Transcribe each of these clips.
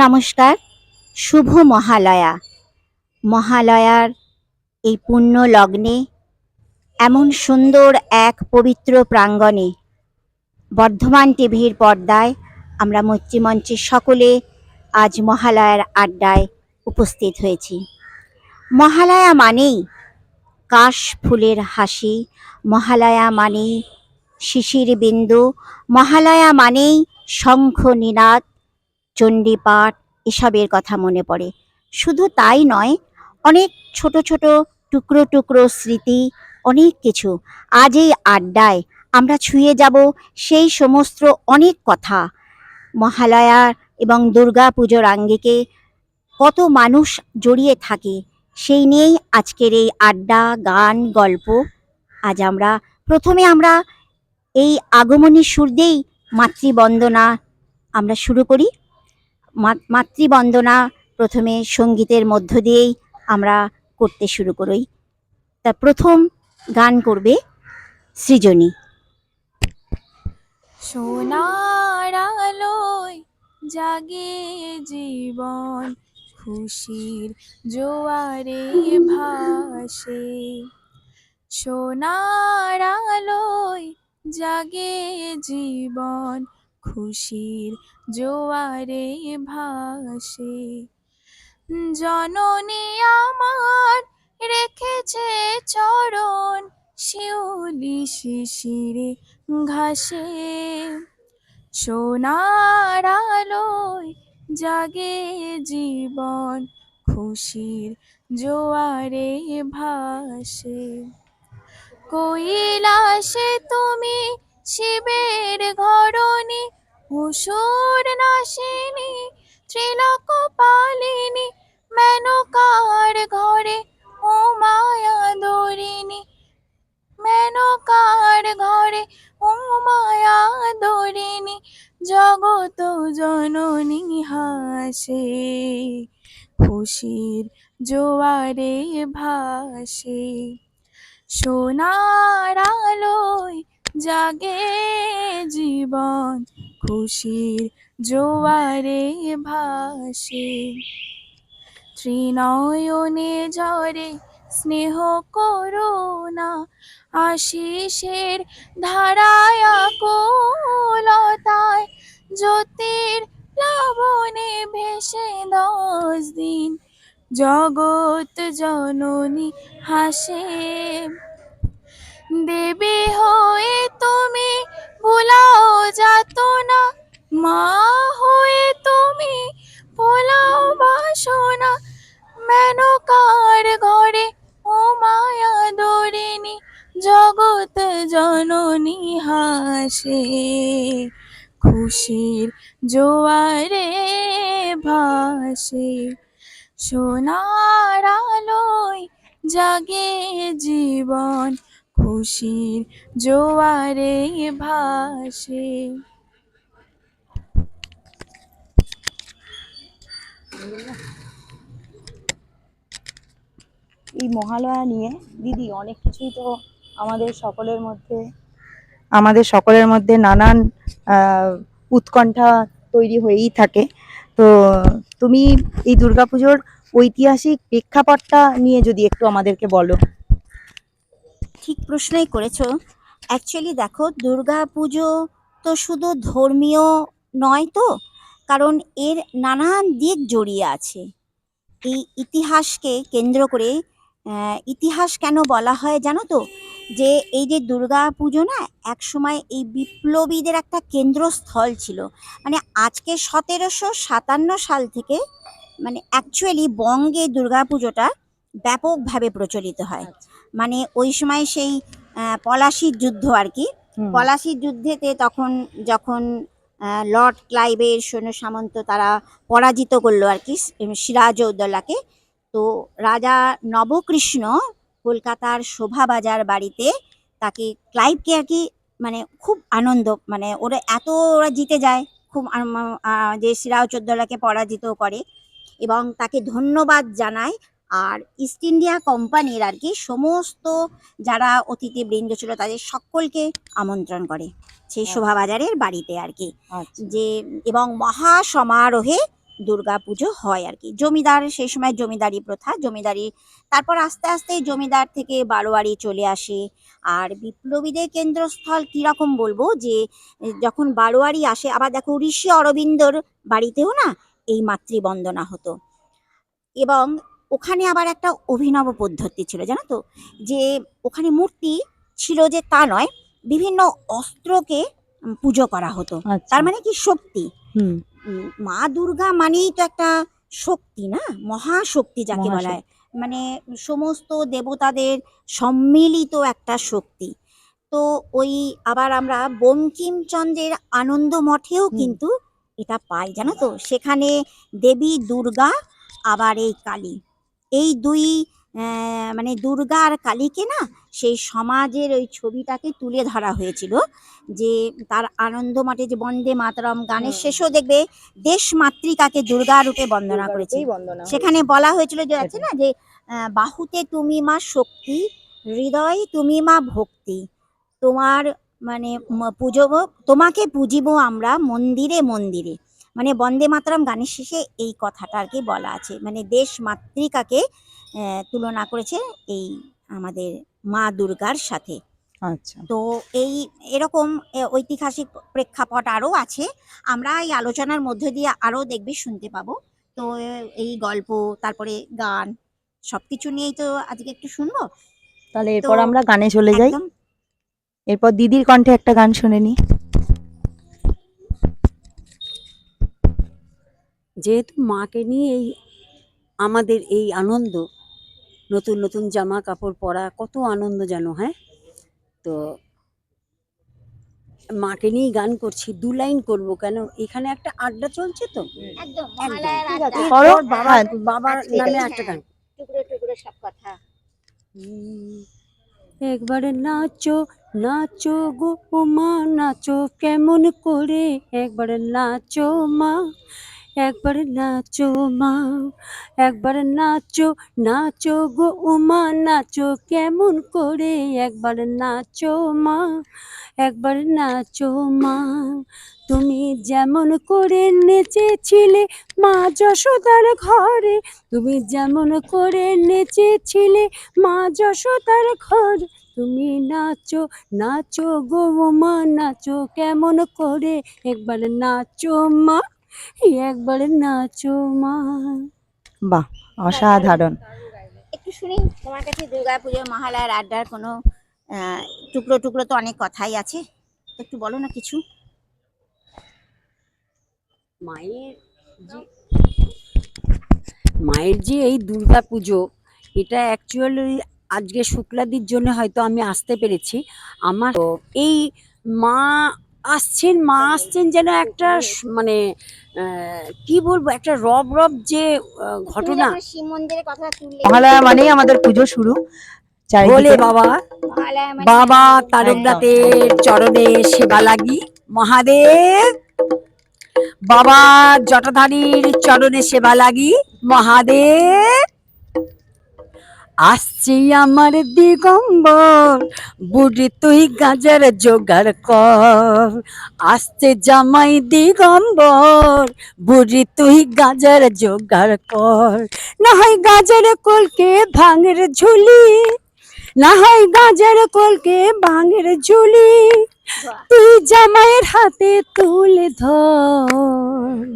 নমস্কার, শুভ মহালয়া। মহালয়ার এই পুণ্য লগ্নে এমন সুন্দর এক পবিত্র প্রাঙ্গণে, বর্ধমান টিভির পর্দায় আমরা মৈত্রীমঞ্চের সকলে আজ মহালয়ার আড্ডায় উপস্থিত হয়েছি। মহালয়া মানেই কাশ ফুলের হাসি, মহালয়া মানেই শিশির বিন্দু, মহালয়া মানেই শঙ্খ নিনাদ চণ্ডীপাঠ এসবের কথা মনে পড়ে। শুধু তাই নয়, অনেক ছোট ছোট টুকরো টুকরো স্মৃতি, অনেক কিছু। আজ এই আড্ডায় আমরা ছুঁয়ে যাব সেই সমস্ত অনেক কথা। মহালয়া এবং দুর্গা পুজোর আঙ্গিকে কত মানুষ জড়িয়ে থাকে, সেই নিয়েই আজকের এই আড্ডা, গান, গল্প। আজ আমরা, প্রথমে আমরা এই আগমনী সুর দিয়েই মাতৃবন্দনা আমরা শুরু করি। মাতৃবন্দনা প্রথমে সঙ্গীতের মধ্য দিয়েই আমরা করতে শুরু করি। তা প্রথম গান করবে সৃজনী। সোনার আলোয় জাগে জীবন, খুশির জোয়ারে ভাসে। সোনার আলোয় জাগে জীবন খুশির জোয়ারে ভাসে। জননী আমার রেখেছে চরণ, শিউলি শিশিরে ঘাসে। সোনার আলোয় জাগে জীবন, খুশির জোয়ারে ভাসে। কৈলাসে তুমি শিবের ঘরণী অসুর নাশিনী, ত্রিলোক পালিনী, মেনকার ঘরে ও মায়া দরিণী। মেনকার ঘরে ও মায়া দরিণী জগত জননী হাসে। খুশির জোয়ারে ভাসে। সোনার আলোয় জাগে জীবন খুশির জোয়ারে ভাসে। ত্রিনয়নে ঝরে স্নেহ করুণা আশিসের ধারায় কোলতায় জ্যোতির প্লাবনে ভেসে দশ দিন জগৎ জননী হাসে। দেবী হয়ে তুমি, ভুলাও যাত না মা হয়ে তুমি, ভোলাও বাসনা। মেনকার ঘরে ও মায়া দরিণী জগৎ জননী হাসে। খুশির জোয়ারে ভাসে, সোনার আলোয় জাগে জীবন। খুশির জোয়ারে ভাসে। এই মহালয়া নিয়ে দিদি অনেক কিছুই তো আমাদের সকলের মধ্যে, আমাদের সকলের মধ্যে নানান উৎকণ্ঠা তৈরি হয়েই থাকে। তো তুমি এই দুর্গাপুজোর ঐতিহাসিক প্রেক্ষাপটটা নিয়ে যদি একটু আমাদেরকে বলো। ঠিক প্রশ্নই করেছ। অ্যাকচুয়ালি দেখো, দুর্গা পুজো তো শুধু ধর্মীয় নয় তো, কারণ এর নানান দিক জড়িয়ে আছে। এই ইতিহাসকে কেন্দ্র করে ইতিহাস কেন বলা হয় জানো তো? যে এই যে দুর্গা পুজো না এক সময় এই বিপ্লবীদের একটা কেন্দ্রস্থল ছিল। মানে আজকে সতেরোশো সাতান্ন সাল থেকে মানে অ্যাকচুয়ালি বঙ্গে দুর্গা পুজোটা ব্যাপকভাবে প্রচলিত হয়। মানে ওই সময় সেই পলাশির যুদ্ধ আর কি। পলাশির যুদ্ধেতে তখন যখন লর্ড ক্লাইভের সৈন্য সামন্ত তারা পরাজিত করল আর কি সিরাজউদ্দৌলাকে তো রাজা নবকৃষ্ণ কলকাতার শোভাবাজার বাড়িতে তাকে ক্লাইভকে আর কি মানে খুব আনন্দ মানে ওরা এত ওরা জিতে যায় খুব যে সিরাজউদ্দৌলাকে পরাজিত করে এবং তাকে ধন্যবাদ জানায় আর ইস্ট ইন্ডিয়া কোম্পানির আর কি সমস্ত যারা অতিথিবৃন্দ ছিল তাদের সকলকে আমন্ত্রণ করে সেই আচ্ছা। শোভাবাজারের বাড়িতে আর কি আচ্ছা। যে এবং মহা সমারোহে দুর্গা পুজো হয় আর কি জমিদার সেই সময় জমিদারি প্রথা জমিদারি তারপর আস্তে আস্তে জমিদার থেকে বারোয়ারি চলে আসে। আর বিপ্লবীদের কেন্দ্রস্থল কীরকম বলব যে যখন বারোয়ারি আসে আবার দেখো ঋষি অরবিন্দর বাড়িতেও না এই মাতৃবন্দনা হতো। এবং ওখানে আবার একটা অভিনব পদ্ধতি ছিল জানো তো? যে ওখানে মূর্তি ছিল যে তা নয় বিভিন্ন অস্ত্রকে পুজো করা হতো। আচ্ছা। তার মানে কি শক্তি? মা দুর্গা মানেই তো একটা শক্তি না? মহাশক্তি যাকে বলা হয়। মানে সমস্ত দেবতাদের সম্মিলিত একটা শক্তি। তো ওই আবার আমরা বঙ্কিমচন্দ্রের আনন্দ মঠেও কিন্তু এটা পাই জানো তো? সেখানে দেবী দুর্গা আবার এই কালী। এই দুই মানে দুর্গা আর কালীকে না সেই সমাজের ওই ছবিটাকে তুলে ধরা হয়েছিল যে তার আনন্দ মাঠে যে বন্দে মাতরম গানের। শেষেও দেখবে দেশ মাতৃকাকে দুর্গা রূপে বন্দনা করেছে সেখানে বলা হয়েছিল যে আছে না যে বাহুতে তুমি মা শক্তি হৃদয় তুমি মা ভক্তি। তোমার মানে পুজো তোমাকে পুজিব আমরা মন্দিরে মন্দিরে। মানে বন্দে মাতরম গানের শেষে এই কথাটা আর কি বলা আছে। মানে দেশ মাতৃকাকে তুলনা করেছে এই আমাদের মা দুর্গার সাথে। আচ্ছা। তো এই এরকম ঐতিহাসিক প্রেক্ষাপট আরও আছে। আমরা এই আলোচনার মধ্য দিয়ে আরও দেখবি শুনতে পাবো। তো এই গল্প তারপরে গান সবকিছু নিয়েই তো আজকে একটু শুনব। তাহলে এরপর আমরা গানে চলে যাই। এরপর দিদির কণ্ঠে একটা গান শুনে নি যেহেতু মাকে নিয়ে এই আমাদের এই আনন্দ নতুন নতুন জামা কাপড় পরা কত আনন্দ যেন হ্যাঁ? তো মাকে নিয়েই গান করছি দু লাইন করব কেন? এখানে একটা আড্ডা চলছে তো? বাবার আজকে নামে। একটা গান। টুকরো টুকরো সব কথা। একবার নাচো নাচো গো মা নাচো কেমন করে? একবার নাচো মা একবার নাচো মা, একবার নাচো নাচো গো উমা, নাচো কেমন করে? একবার নাচো মা, একবার নাচো মা। তুমি যেমন করে নেচেছিলে মা যশোদার ঘরে, তুমি যেমন করে নেচেছিলে মা যশোদার ঘর, তুমি নাচো নাচো গো মা নাচো কেমন করে? একবার নাচো মা একবার নাচো মা। বাহ অসাধারণ। একটু শুনি তোমার কাছে দুর্গা মহালয়ার আড্ডার কোনো আহ, টুকরো টুকরো তো অনেক কথাই আছে? একটু বলো না কিছু। মায়ের যে মায়ের যে এই দুর্গা পুজো এটা অ্যাকচুয়ালি আজকে শুক্লাদির জন্য হয়তো আমি আসতে পেরেছি। আমার তো এই মা আসছেন মা আসছেন যেন একটা মানে আহ, কি বলব একটা রব রব যে ঘটনা। মহালয়া মানেই আমাদের পুজো শুরু। বলে বাবা মানে বাবা। তারকনাথের চরণে সেবা লাগি। মহাদেব বাবা জটাধারীর চরণে সেবা লাগি। মহাদেব আসছি আমার দিগম্বর। বুড়ি তুই গাজার জোগাড় কর। আসছে জামাই দিগম্বর। বুড়ি তুই গাজার জোগাড় কর। না হয় গাজার কলকে ভাঙের ঝুলি। না হয় গাজার কলকে ভাঙের ঝুলি। তুই জামাইয়ের হাতে তুলে ধর।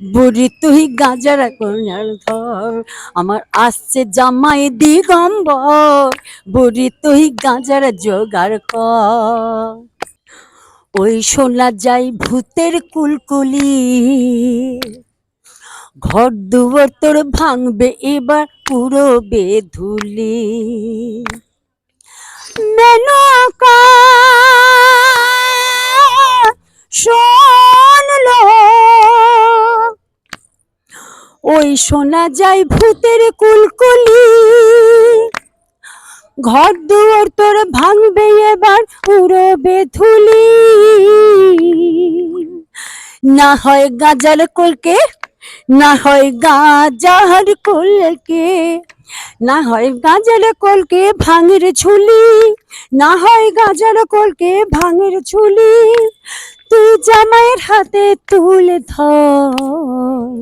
বুড়ি তুই গাজার কন্যার ধর। আমার আসছে জামাই দিগম্বর, বুড়ি তুই গাজার জোগাড় কর। ওই শোনা যায় ভূতের কুলকুলি, ঘর দুয়ার তোর ভাঙবে এবার পুরো বেধুলি। মেনকা শোনলো ওই শোনা যায় ভূতের কুলকুলি। ঘর দুয়ার তোর ভাঙবে এবার পুরো বেধুলি না হয় গাজার কলকে, না হয় গাজার কলকে, না হয় গাজার কলকে ভাঙের ঝুলি, না হয় গাজার কলকে ভাঙের ঝুলি। তুই জামাইয়ের হাতে তুলে ধর।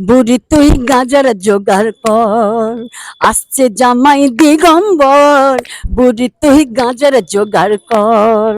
বুড়ি তুই গাজার জোগাড় কর। আসছে জামাই দিগম্বর। বুড়ি তুই গাজার জোগাড় কর।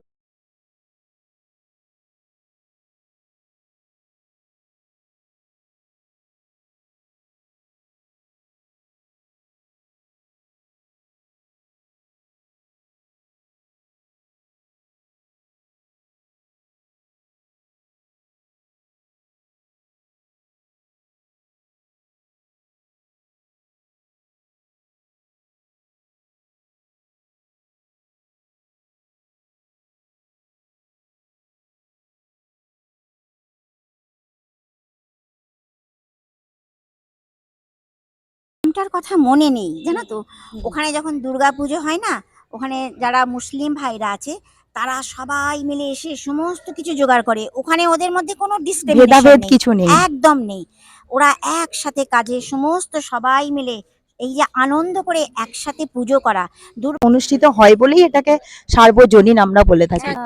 নামটার কথা মনে নেই জানো তো? ওখানে যখন দুর্গা পুজো হয় না ওখানে যারা মুসলিম ভাইরা আছে তারা সবাই মিলে এসে সমস্ত কিছু জোগাড় করে। ওখানে ওদের মধ্যে কোনো ডিসক্রিমিনেশন ভেদাভেদ কিছু নেই। একদম নেই। ওরা একসাথে কাজে সমস্ত সবাই মিলে এই যে আনন্দ করে একসাথে পুজো করা। দূর অনুষ্ঠিত হয় বলেই এটাকে সার্বজনীন আমরা বলে থাকি। আয়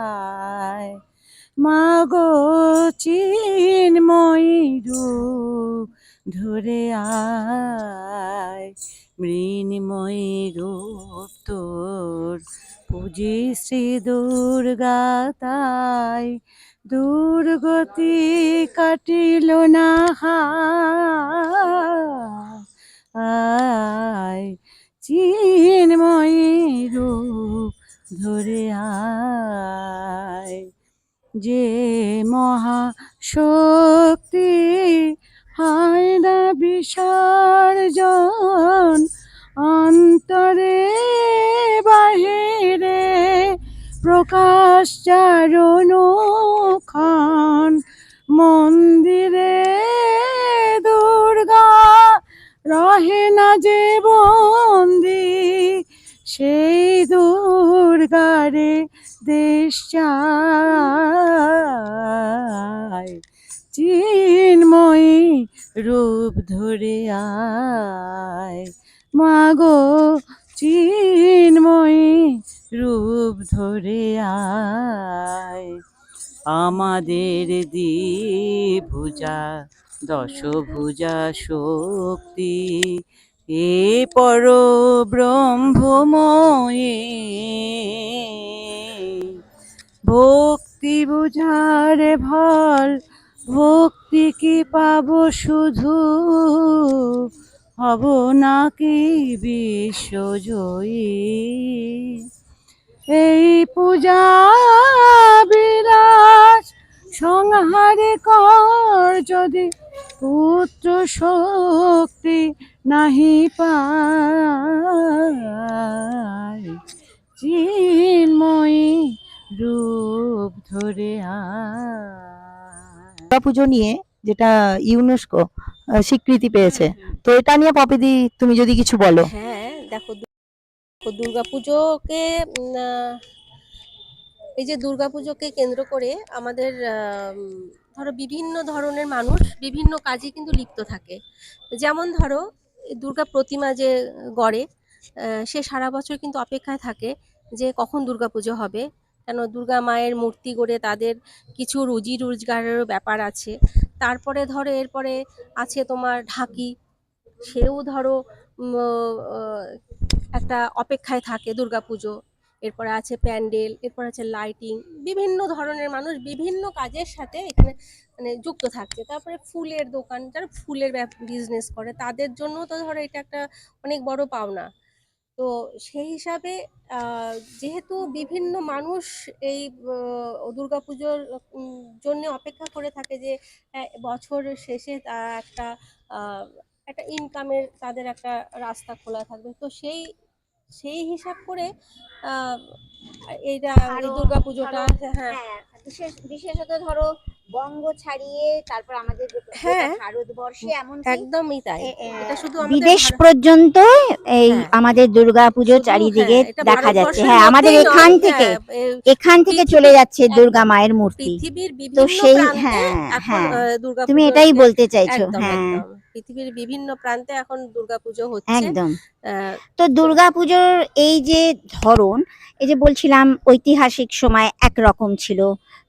মাগো চিন্ময়ী রূপ ধরে আয়। মৃন্ময়ী রূপ তোর পুজি শ্রী দুর্গা তাই। দুর্গতি কাটিল না হায়। চিন্ময়ী রূপ ধরে আয়। যে মহা শক্তি হয় না বিসর্জন অন্তরে বাহিরে প্রকাশ চারণ খান মন্দিরে দুর্গা রহে না যে বন্দি সেই দুর্গারে দেশ চায়। চিন্ময়ী রূপ ধরে আয়। মাগো, চিন্ময়ী রূপ ধরে আয়। আমাদের দি ভুজা দশভুজা শক্তি, এ পর ব্রহ্মময়ী ভক্তি বুঝারে ফল ভক্তি কি পাব শুধু? হব নাকি বিশ্বজয়ী? এই পূজা বিরাজ সংহারে কর যদি পুত্র শক্তি নাহি পায়। চিন্ময়ী রূপ ধরে দুর্গা পুজো নিয়ে যেটা ইউনেস্কো স্বীকৃতি পেয়েছে। তো এটা নিয়ে পপিদি তুমি যদি কিছু বলো। হ্যাঁ দেখো দুর্গাপুজোকে এই যে দুর্গাপুজোকে কেন্দ্র করে আমাদের ধরো বিভিন্ন ধরনের মানুষ বিভিন্ন কাজে কিন্তু লিপ্ত থাকে। যেমন ধরো দুর্গা প্রতিমা যে গড়ে সে সারা বছর কিন্তু অপেক্ষায় থাকে যে কখন দুর্গাপুজো হবে। কেন দুর্গা মায়ের মূর্তি গড়ে তাদের কিছু রুজি রোজগারেরও ব্যাপার আছে। তারপরে ধরো এরপরে আছে তোমার ঢাকি। সেও ধরো একটা অপেক্ষায় থাকে দুর্গাপুজো। এরপরে আছে প্যান্ডেল, এরপর আছে লাইটিং, বিভিন্ন ধরনের মানুষ বিভিন্ন কাজের সাথে এখানে মানে যুক্ত থাকছে। তারপরে ফুলের দোকান, যারা ফুলের বিজনেস করে, তাদের জন্য তো ধরো এটা একটা অনেক বড় পাওনা। তো সেই হিসাবে যেহেতু বিভিন্ন মানুষ এই দুর্গাপুজোর জন্য অপেক্ষা করে থাকে যে বছর শেষে তারা একটা একটা ইনকামের তাদের একটা রাস্তা খোলা থাকবে। তো সেই সেই হিসাব করে এইটা দুর্গাপুজোটা হ্যাঁ। হ্যাঁ বিশেষ বিশেষত ধরো বঙ্গ ছাড়িয়ে তারপর আমাদের হ্যাঁ। ভারতবর্ষে এমন একদমই তাই। এটা শুধু বিদেশ পর্যন্ত এই হ্যাঁ। আমাদের দুর্গা পুজো চারিদিকে হ্যাঁ, দেখা যাচ্ছে। হ্যাঁ আমাদের এখান থেকে হ্যাঁ, এখান থেকে চলে যাচ্ছে দুর্গা মায়ের মূর্তি। তো সেই হ্যাঁ হ্যাঁ। তুমি এটাই বলতে চাইছো হ্যাঁ। একদম। পৃথিবীর বিভিন্ন প্রান্তে এখন দুর্গাপুজো হচ্ছে। একদম। তো দুর্গাপুজোর এই যে ধরন এই যে বলছিলাম ঐতিহাসিক সময় একরকম ছিল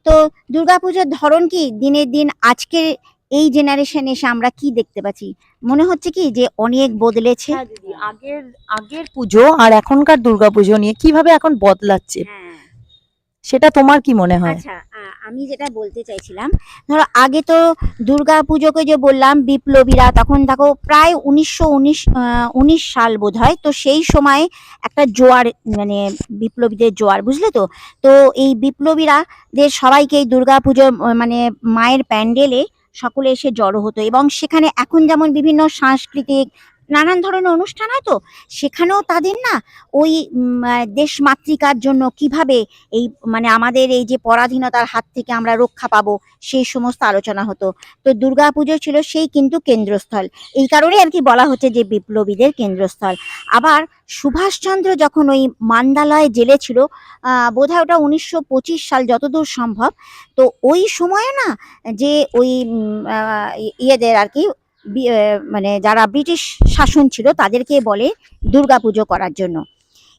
তো দুর্গাপুজোর ধরন কি? দিনের দিন আজকের এই জেনারেশন এসে আমরা কি দেখতে পাচ্ছি? মনে হচ্ছে কি যে অনেক বদলেছে? হ্যাঁ আগের আগের পুজো আর এখনকার দুর্গাপুজো নিয়ে কীভাবে এখন বদলাচ্ছে? সেটা তোমার কি মনে হয়? আচ্ছা আমি যেটা বলতে চাইছিলাম, ধরো আগে তো দুর্গা পুজোকে যে বললাম বিপ্লবীরা, তখন দেখো প্রায় উনিশশো উনিশ সাল বোধ হয় তো সেই সময় একটা জোয়ার মানে বিপ্লবীদের জোয়ার, বুঝলে তো? তো এই বিপ্লবীরা যে সবাইকে এই দুর্গা পুজো মানে মায়ের প্যান্ডেলে সকলে এসে জড়ো হতো এবং সেখানে এখন যেমন বিভিন্ন সাংস্কৃতিক নানান ধরনের অনুষ্ঠান হয় তো সেখানেও তাদের না ওই উম, আহ, দেশমাতৃকার জন্য কীভাবে এই মানে আমাদের এই যে পরাধীনতার হাত থেকে আমরা রক্ষা পাবো সেই সমস্ত আলোচনা হতো। তো দুর্গাপুজো ছিল সেই কিন্তু কেন্দ্রস্থল। এই কারণে আর কি বলা হচ্ছে যে বিপ্লবীদের কেন্দ্রস্থল। আবার সুভাষচন্দ্র যখন ওই মান্দালয়ে জেলে ছিল বোধহয় ওটা উনিশশো পঁচিশ সাল যতদূর সম্ভব তো ওই সময়ে না যে ওই ইয়েদের আর কি মানে যারা ব্রিটিশ শাসন ছিল তাদেরকে বলে দুর্গাপুজো করার জন্য।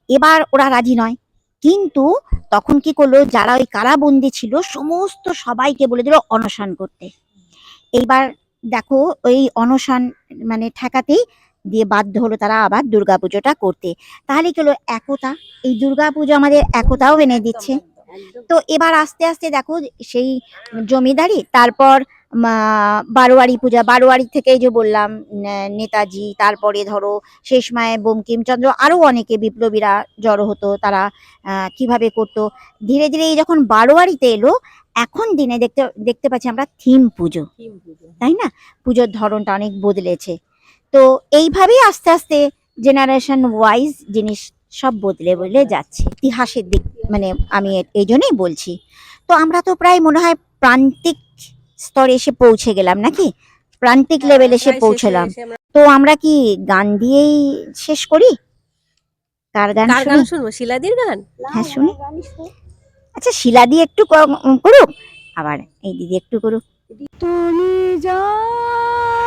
এবার ওরা রাজি নয়। কিন্তু তখন কি করল? যারা ওই কারাবন্দি ছিল, সমস্ত সবাইকে বলে দিল অনশন করতে। এইবার দেখো, ওই অনশন মানে ঠেকাতেই দিয়ে বাধ্য হলো তারা আবার দুর্গাপুজোটা করতে। তাহলে কি হলো? একতা। এই দুর্গাপুজো আমাদের একতাও এনে দিচ্ছে। তো এবার আস্তে আস্তে দেখো, সেই জমিদারি, তারপর বারোয়ারি পূজা বারোয়ারি থেকে এই যে বললাম নেতাজি তারপরে ধরো শেষ মায়ে বঙ্কিমচন্দ্র আরও অনেকে বিপ্লবীরা জড়ো হতো তারা কীভাবে করতো। ধীরে ধীরে এই যখন বারোয়ারিতে এলো এখন দিনে দেখতে দেখতে পাচ্ছি আমরা থিম পুজো। তাই না? পুজোর ধরনটা অনেক বদলেছে। তো এইভাবেই আস্তে আস্তে জেনারেশন ওয়াইজ জিনিস সব বদলে বদলে যাচ্ছে। ইতিহাসের দিক মানে আমি এই জন্যই বলছি। তো আমরা তো প্রায় মনে হয় প্রান্তিক স্তরে এসে পৌঁছে গেলাম নাকি? প্রান্তিক লেভেলে এসে প্রায় পৌঁছলাম। তো আমরা কি গান দিয়েই শেষ করি? কার গান শুনব? শিলাদির গান? হ্যাঁ শুনি। আচ্ছা শিলা দিয়ে একটু করুক। আবার এই দিদি একটু করুক। তুমি যাবে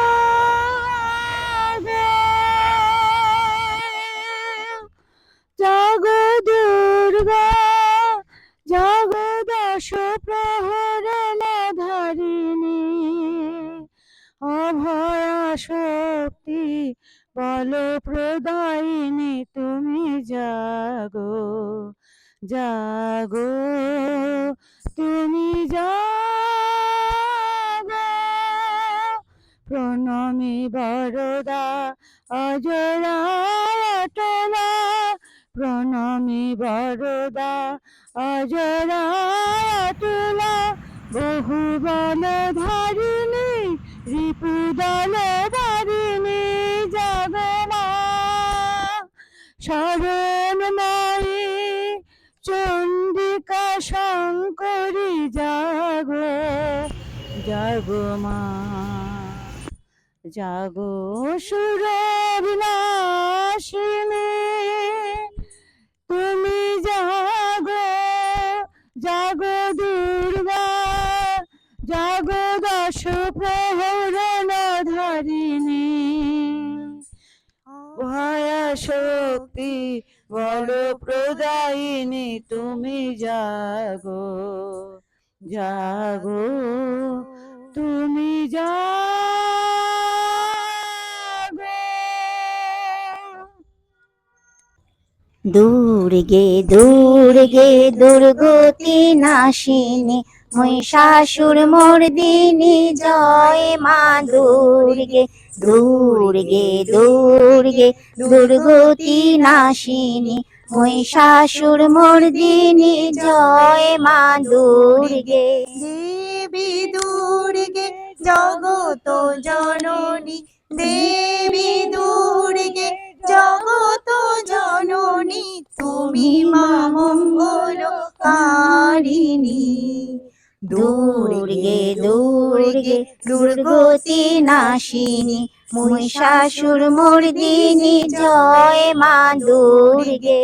অজরা অটলা বহু বল ধারিণী, রিপুদল ধারিণী যাবে মা শরণময়ী চন্ডিকা শঙ্করী জাগো জাগো মা, জাগো সুরবিনাশিনী তুমি জাগো দুর্গা, জাগো দশ প্রহরণ ধারিণী ভয়া শক্তি, বল প্রদায়িনী, তুমি জাগো জাগো, তুমি জাগো। দুর্গে দুর্গে দুর্গতি নাশিনী, মহিষাসুর মর্দিনী জয় মা দুর্গে দুর্গে দুর্গে দুর্গতি নাশিনী, মহিষাসুর মর্দিনী জয় মা দুর্গে দেবী দুর্গে জগত জননী, দেবী দুর্গে জগত জননী, তুমি মা মঙ্গল কারিণী দুর্গে দুর্গে, দুর্গতি নাশিনী, মহিষাসুর মর্দিনী, জয় মা দুর্গে।